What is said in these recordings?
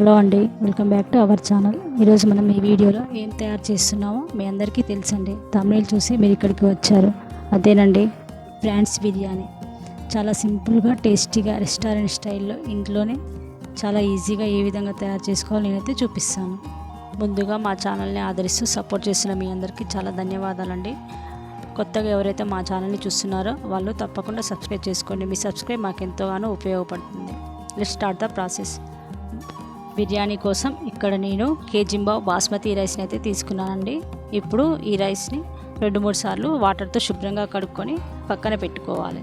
Hello అండి welcome back to our channel. ఈరోజు మనం ఈ వీడియోలో ఏం తయారు చేస్తున్నామో మీ అందరికీ తెలుసండి. తమిళ చూసి మీరు ఇక్కడికి వచ్చారు. అదేనండి ఫ్రాన్స్ బిర్యానీ. చాలా సింపుల్గా టేస్టీగా రెస్టారెంట్ స్టైల్లో ఇంట్లోనే చాలా ఈజీగా ఏ విధంగా తయారు చేసుకోవాలో నేనైతే చూపిస్తాను. ముందుగా మా ఛానల్ని ఆదరిస్తూ సపోర్ట్ చేసిన మీ అందరికీ చాలా ధన్యవాదాలండి. కొత్తగా ఎవరైతే మా ఛానల్ని చూస్తున్నారో వాళ్ళు తప్పకుండా సబ్స్క్రైబ్ చేసుకోండి. మీ సబ్స్క్రైబ్ మాకు ఎంతోగానో ఉపయోగపడుతుంది. Let start the process. Biryani కోసం ఇక్కడ నేను కేజింబావ్ బాస్మతి రైస్ని అయితే తీసుకున్నానండి. ఇప్పుడు ఈ రైస్ని రెండు మూడు సార్లు వాటర్తో శుభ్రంగా కడుక్కొని పక్కన పెట్టుకోవాలి.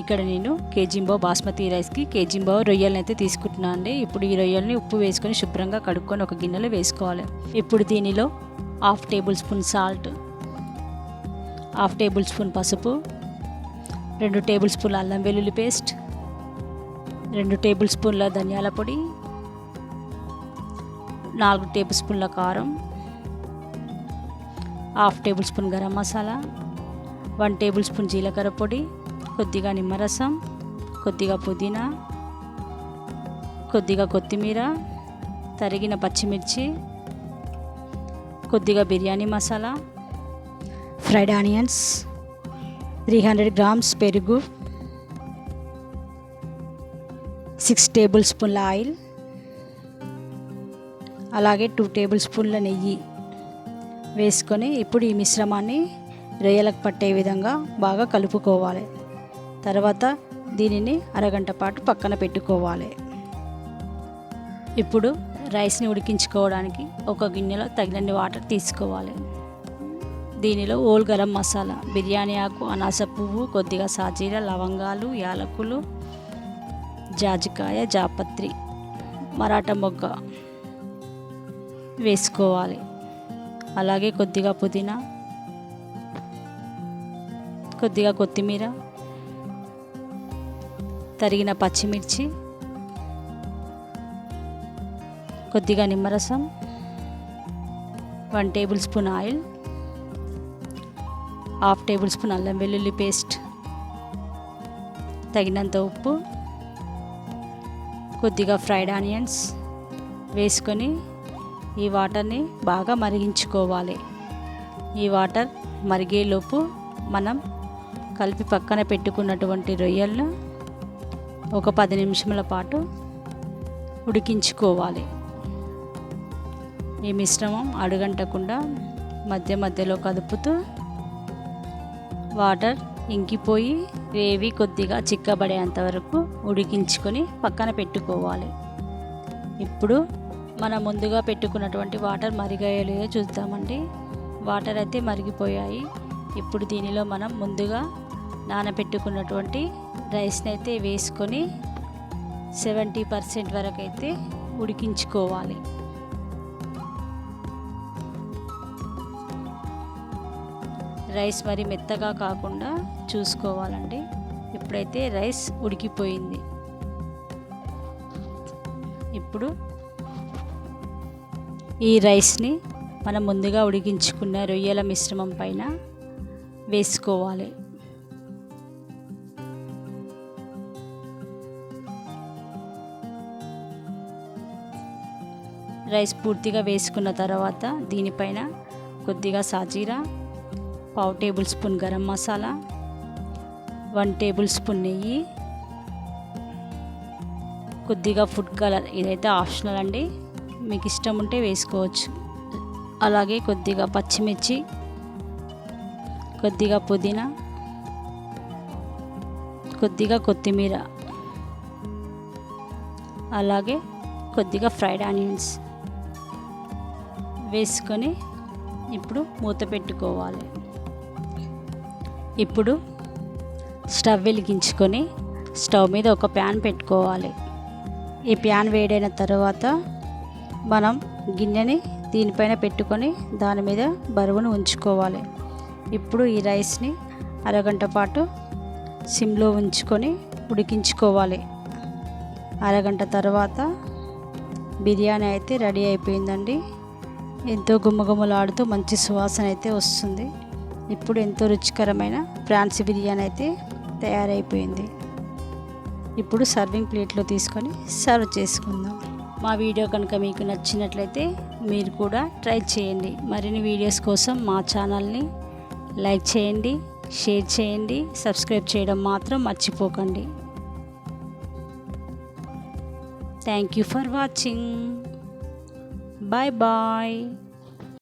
ఇక్కడ నేను కేజింబావ్ బాస్మతి రైస్కి కేజింబావ్ రొయ్యల్ని అయితే తీసుకుంటున్నాను అండి ఇప్పుడు ఈ రొయ్యల్ని ఉప్పు వేసుకొని శుభ్రంగా కడుక్కొని ఒక గిన్నెలో వేసుకోవాలి. ఇప్పుడు దీనిలో half table spoon salt half table spoon పసుపు రెండు టేబుల్ స్పూన్ల అల్లం వెల్లుల్లి పేస్ట్ రెండు టేబుల్ స్పూన్ల ధనియాల పొడి నాలుగు టేబుల్ స్పూన్ల కారం half table spoon garam masala one table spoon జీలకర్ర పొడి కొద్దిగా నిమ్మరసం కొద్దిగా పుదీనా కొద్దిగా కొత్తిమీర తరిగిన పచ్చిమిర్చి కొద్దిగా biryani masala fried onions three hundred grams పెరుగు సిక్స్ టేబుల్ స్పూన్ల ఆయిల్ అలాగే టూ టేబుల్ స్పూన్ల నెయ్యి వేసుకొని ఇప్పుడు ఈ మిశ్రమాన్ని రొయ్యలకు పట్టే విధంగా బాగా కలుపుకోవాలి. తర్వాత దీనిని అరగంట పాటు పక్కన పెట్టుకోవాలి. ఇప్పుడు రైస్ని ఉడికించుకోవడానికి ఒక గిన్నెలో తగినన్ని వాటర్ తీసుకోవాలి. దీనిలో ఓల్ గరం మసాలా బిర్యానీ ఆకు అనాస పువ్వు కొద్దిగా సాజీర లవంగాలు యాలకులు జాజికాయ జాపత్రి మరాఠా మొగ్గ వేసుకోవాలి. అలాగే కొద్దిగా పుదీనా కొద్దిగా కొత్తిమీర తరిగిన పచ్చిమిర్చి కొద్దిగా నిమ్మరసం one table spoon oil half table spoon అల్లం వెల్లుల్లి పేస్ట్ తగినంత ఉప్పు కొద్దిగా ఫ్రైడ్ ఆనియన్స్ వేసుకొని ఈ వాటర్ని బాగా మరిగించుకోవాలి. ఈ వాటర్ మరిగేలోపు మనం కలిపి పక్కన పెట్టుకున్నటువంటి రొయ్యలను ఒక పది నిమిషముల పాటు ఉడికించుకోవాలి. ఈ మిశ్రమం అడుగంటకుండా మధ్య మధ్యలో కదుపుతూ వాటర్ ఇంకిపోయి గ్రేవీ కొద్దిగా చిక్కబడేంత వరకు ఉడికించుకొని పక్కన పెట్టుకోవాలి. ఇప్పుడు మనం ముందుగా పెట్టుకున్నటువంటి వాటర్ మరిగాయలేదో చూద్దామండి. వాటర్ అయితే మరిగిపోయాయి. ఇప్పుడు దీనిలో మనం ముందుగా నానబెట్టుకున్నటువంటి రైస్ని అయితే వేసుకొని సెవెంటీ పర్సెంట్ వరకు అయితే ఉడికించుకోవాలి. రైస్ మరి మెత్తగా కాకుండా చూసుకోవాలండి. ఇప్పుడైతే రైస్ ఉడికిపోయింది. ఇప్పుడు ఈ రైస్ని మనం ముందుగా ఉడికించుకున్న రొయ్యల మిశ్రమం పైన వేసుకోవాలి. రైస్ పూర్తిగా వేసుకున్న తర్వాత దీనిపైన కొద్దిగా సాజీరా పావు table spoon garam masala one table spoon నెయ్యి కొద్దిగా ఫుడ్ కలర్ ఇదైతే ఆప్షనల్ అండి. మీకు ఇష్టం ఉంటే వేసుకోవచ్చు. అలాగే కొద్దిగా పచ్చిమిర్చి కొద్దిగా పుదీనా కొద్దిగా కొత్తిమీర అలాగే కొద్దిగా ఫ్రైడ్ ఆనియన్స్ వేసుకొని ఇప్పుడు మూత పెట్టుకోవాలి. ఇప్పుడు స్టవ్ వెలిగించుకొని స్టవ్ మీద ఒక ప్యాన్ పెట్టుకోవాలి. ఈ ప్యాన్ వేడైన తర్వాత మనం గిన్నెని దీనిపైన పెట్టుకొని దాని మీద బరువును ఉంచుకోవాలి. ఇప్పుడు ఈ రైస్ని అరగంట పాటు సిమ్లో ఉంచుకొని ఉడికించుకోవాలి. అరగంట తర్వాత బిర్యానీ అయితే రెడీ అయిపోయిందండి. ఎంతో గుమ్మగుమ్మలాడుతూ మంచి సువాసన అయితే వస్తుంది. ఇప్పుడు ఎంతో రుచికరమైన ప్రాన్స్ బిర్యానీ అయితే తయారైపోయింది. ఇప్పుడు సర్వింగ్ ప్లేట్లో తీసుకొని సర్వ్ చేసుకుందాం. మా వీడియో కనుక మీకు నచ్చినట్లయితే మీరు కూడా ట్రై చేయండి. మరిన్ని వీడియోస్ కోసం మా ఛానల్ని లైక్ చేయండి షేర్ చేయండి సబ్స్క్రైబ్ చేయడం మాత్రం మర్చిపోకండి. Thank you for watching bye bye